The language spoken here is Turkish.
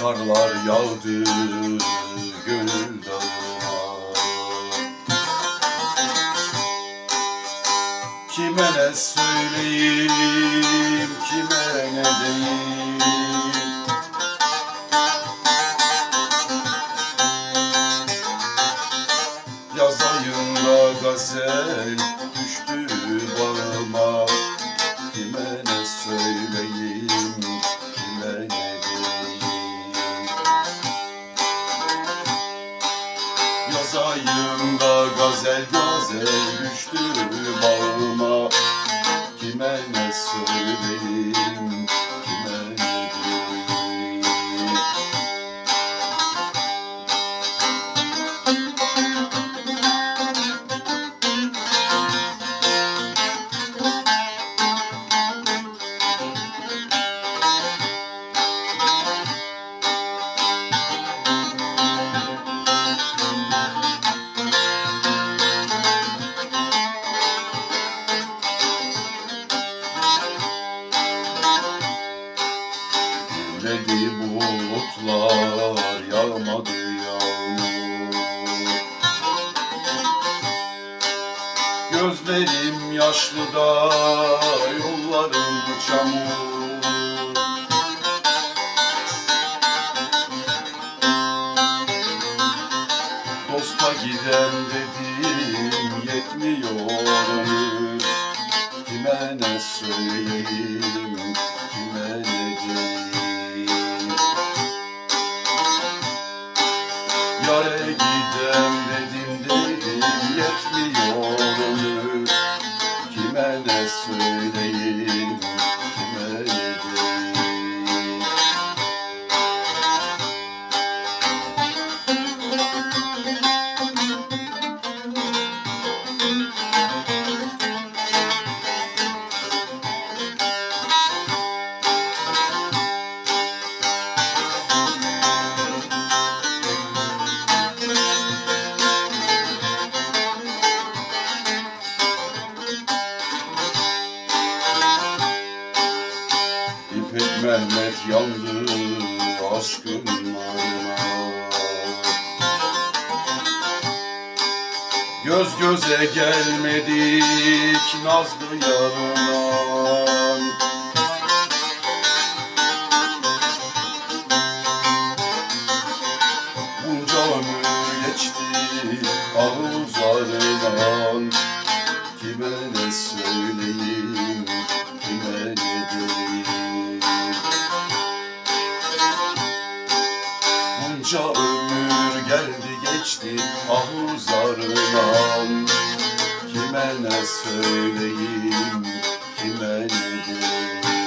karlar yağdı gönül Kime ne söyleyeyim, kime ne diyeyim? Yaz ayında gazel düştü bağıma. Kime ne söyleyeyim, gazel gazel düştü bağıma Kime ne söyleyeyim, Dedi bulutlar yağmadı yağmur. Gözlerim yaşlı da yollarım çamur. Dosta giden dedim yetmiyor ömür Kime ne söyleyeyim, kime ne diyeyim yetmiyor ömür Mehmet yandı aşkın narına Göz göze gelmedik nazlı yarına Bunca ömür geçti ağızlarından Kime ne söyleyeyim, kime ne diyeyim Bunca ömür geldi geçti ahuzarından Kime ne söyleyeyim, kime ne diyeyim